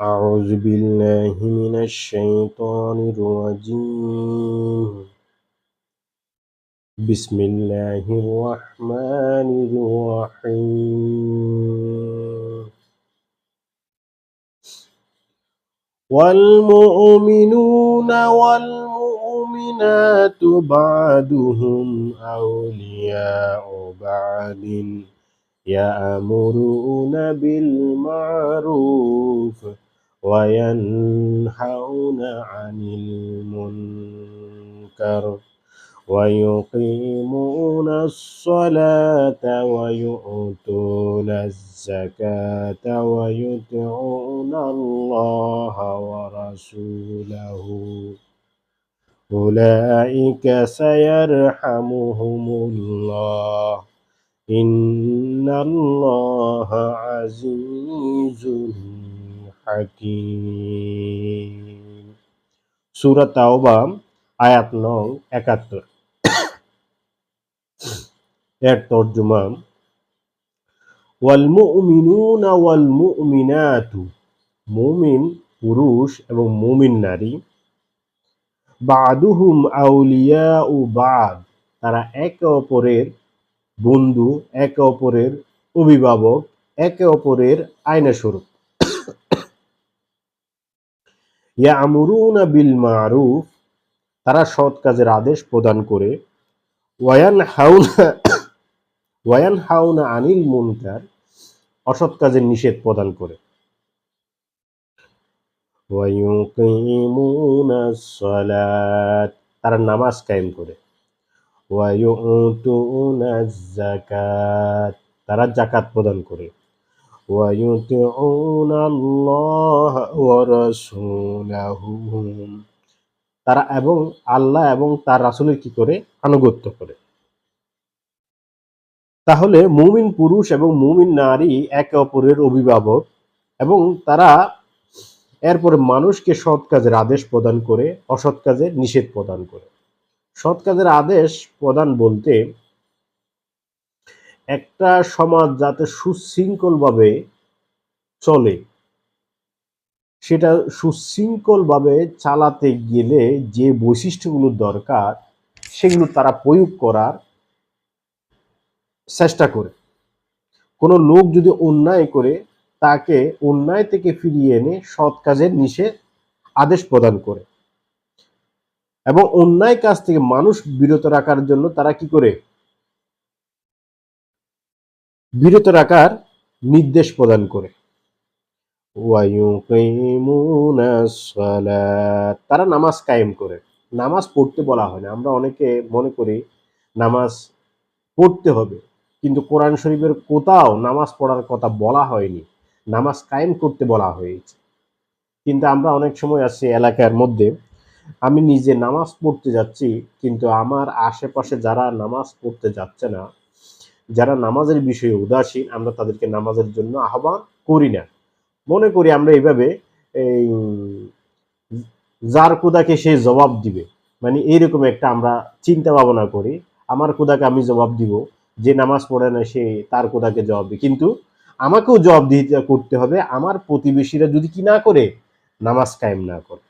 أعوذ بالله من الشيطان الرجيم. بسم الله الرحمن الرحيم. والمؤمنون والمؤمنات بعضهم أولياء بعض يأمرون بالمعروف وينهون عن المنكر ويقيمون الصلاة ويؤتون الزكاة ويطيعون الله ورسوله. أولئك سيرحمهم الله. إن الله عزيز حكيم سورة তাওবা আয়াত নং একাত্তর এর তর্জমা ওয়াল মুমিনুনা ওয়াল মুমিনাতু মুমিন পুরুষ এবং মুমিন নারী বাদুহুম আউলিয়া ও বাদ তারা একে অপরের বন্ধু, একে অপরের অভিভাবক, একে অপরের আয়না স্বরূপ ইয়া আমরুনা বিল মারুফ, তারা সৎ কাজের আদেশ প্রদান করে। ওয়ান হাউনা ওয়ান হাউনা আনিল মুনকার, অসৎ কাজের নিষেধ প্রদান করে। তারা নামাজ কায়েম করে। যাকাত তারা জাকাত প্রদান করে। তারা এবং আল্লাহ এবং তার রাসূলের কি করে? আনুগত্য করে। তাহলে মুমিন পুরুষ এবং মুমিন নারী একে অপরের অভিভাবক এবং তারা এরপরে মানুষকে সৎ কাজের আদেশ প্রদান করে, অসৎ কাজের নিষেধ প্রদান করে। সৎ কাজের আদেশ প্রদান বলতে একটা সমাজ যাতে সুশৃঙ্খলভাবে চলে, সেটা সুশৃঙ্খলভাবে চালাতে গেলে যে বৈশিষ্ট্যগুলো দরকার, সেগুলো তারা প্রয়োগ করার চেষ্টা করে। কোনো লোক যদি অন্যায় করে, তাকে অন্যায় থেকে ফিরিয়ে এনে সৎ কাজের নিষেধ আদেশ প্রদান করে। এবং অন্যায় কাজ থেকে মানুষ বিরত রাখার জন্য তারা কি করে? বিরত রাখার নির্দেশ প্রদান করে। তারা নামাজ কায়েম করে। নামাজ পড়তে বলা হয় না। আমরা অনেকে মনে করি নামাজ পড়তে হবে। কিন্তু কোরআন শরীফের কোথাও নামাজ পড়ার কথা বলা হয়নি। নামাজ কায়েম করতে বলা হয়েছে। কিন্তু আমরা অনেক সময় আছি এলাকার মধ্যে আমি নিজে নামাজ পড়তে যাচ্ছি, কিন্তু আমার আশেপাশে যারা নামাজ পড়তে যাচ্ছে না, যারা নামাজের বিষয়ে উদাসীন আমরা তাদেরকে নামাজের জন্য আহ্বান করি না। মনে করি আমরা এইভাবে এই যার কুদাকে সে জবাব দিবে। মানে এইরকম একটা আমরা চিন্তা ভাবনা করি, আমার কুদাকে আমি জবাব দিব, যে নামাজ পড়ে না সে তার কোদাকে জবাব দিবে। কিন্তু আমাকেও জবাব দিতে করতে হবে, আমার প্রতিবেশীরা যদি কি না করে, নামাজ কায়েম না করে।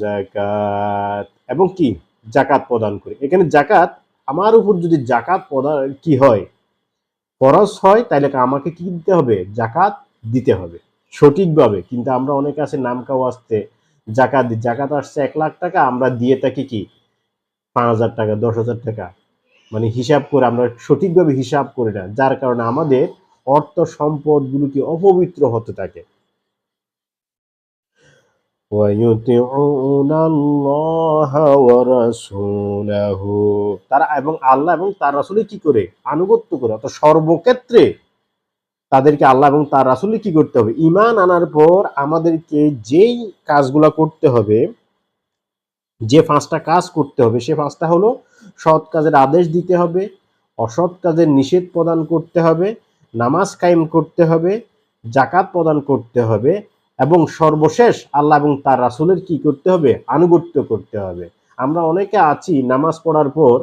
জাকাত এবং কি? জাকাত প্রদান করে। এখানে জাকাত, আমার উপর যদি জাকাত প্রদান কি হয়? ফরজ হয় তাহলে আমাকে কি দিতে হবে? জাকাত দিতে হবে। সঠিকভাবে। কিন্তু আমরা অনেকে আছে নামকাও আসতে জাকাত দিই। জাকাত আসছে এক লাখ টাকা, আমরা দিয়ে থাকি কি? পাঁচ হাজার টাকা, দশ হাজার টাকা। মানে হিসাব করে আমরা সঠিকভাবে হিসাব করি না। যার কারণে আমাদের অর্থ সম্পদগুলোকে অপবিত্র হতে থাকে। তারা এবং আল্লাহ এবং তার রাসুলে কি করে? আনুগত্য করে। অর্থাৎ সর্বক্ষেত্রে তাদেরকে আল্লাহ এবং তার রাসুলে কি করতে হবে? ইমান আনার পর আমাদেরকে যেই কাজগুলা করতে হবে, যে পাঁচটা কাজ করতে হবে, সে পাঁচটা হলো সৎ কাজের আদেশ দিতে হবে, অসৎ কাজের নিষেধ প্রদান করতে হবে, নামাজ কায়েম করতে হবে জাকাত প্রদান করতে হবে এবং সর্বশেষ আল্লাহ এবং তার রাসুলের কি করতে হবে? আনুগত্য করতে হবে। আমরা অনেকে আছি, নামাজ পড়ার পর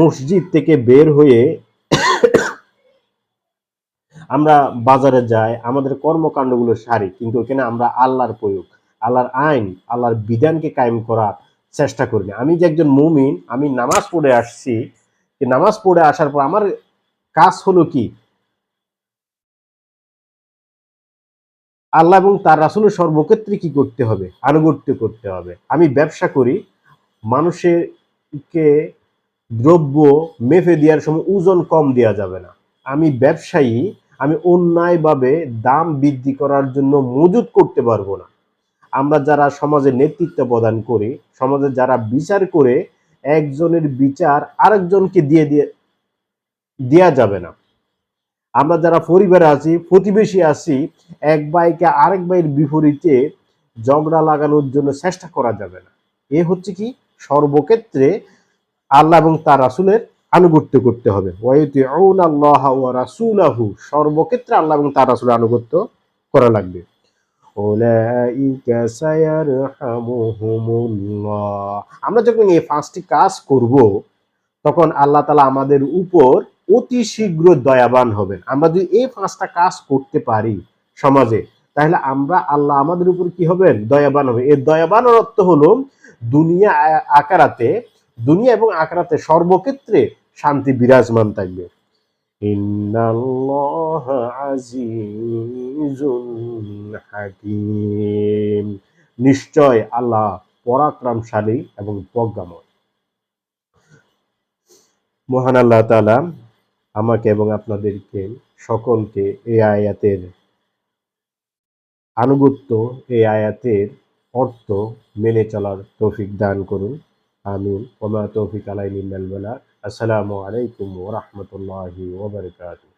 মসজিদ থেকে বের হয়ে আমরা বাজারে যাই, আমাদের কর্মকাণ্ডগুলো সারি, কিন্তু ওখানে আমরা আল্লাহর প্রয়োগ, আল্লাহর আইন, আল্লাহর বিধানকে কায়েম করার চেষ্টা করি না। আমি যে একজন মুমিন, আমি নামাজ পড়ে আসছি, নামাজ পড়ে আসার পর আমার কাজ হলো কি? আল্লাহ এবং তার রাসুলের সর্বক্ষেত্রে কি করতে হবে? আনুগত্য করতে হবে। আমি ব্যবসা করি, মানুষেরকে দ্রব্য মেপে দেওয়ার সময় ওজন কম দেওয়া যাবে না। আমি ব্যবসায়ী, আমি অন্যায়ভাবে দাম বৃদ্ধি করার জন্য মজুত করতে পারব না। আমরা যারা সমাজে নেতৃত্ব প্রদান করি, সমাজে যারা বিচার করে, একজনের বিচার আরেকজনকে দিয়ে দিয়ে, দেওয়া যাবে না। আমরা যারা পরিবারে আছি, প্রতিবেশী আছি, এক ভাইকে আরেক ভাইয়ের বিপরীতে ঝগড়া লাগানোর জন্য চেষ্টা করা যাবে না। এ হচ্ছে কি? সর্বক্ষেত্রে আল্লাহ এবং তার রাসুলের আনুগত্য করতে হবে। রাসূলাহু। সর্বক্ষেত্রে আল্লাহ এবং তার রাসূলের আনুগত্য করা লাগবে। আমরা যখন এই পাঁচটি কাজ করব, তখন আল্লাহ তালা আমাদের উপর অতি শীঘ্র দয়াবান হবেন। আমরা যদি এই পাঁচটা কাজ করতে পারি সমাজে, তাহলে আমরা আল্লাহ আমাদের উপর কি হবেন? দয়াবান হবে এই দয়াবানের অর্থ হলো দুনিয়া আকারাতে, দুনিয়া এবং আকারাতে সর্বক্ষেত্রে শান্তি বিরাজমান থাকবে। নিশ্চয় আল্লাহ পরাক্রমশালী এবং প্রজ্ঞাময়। মহান আল্লাহ তাআলা আমাকে এবং আপনাদেরকে, সকলকে এই আয়াতের আনুগত্য, এই আয়াতের অর্থ মেনে চলার তৌফিক দান করুন। আমি ওমা তৌফিক আলাইনি মেলবেলা আসসালামু আলাইকুম ওয়া রাহমাতুল্লাহি ওয়া বারাকাতুহু।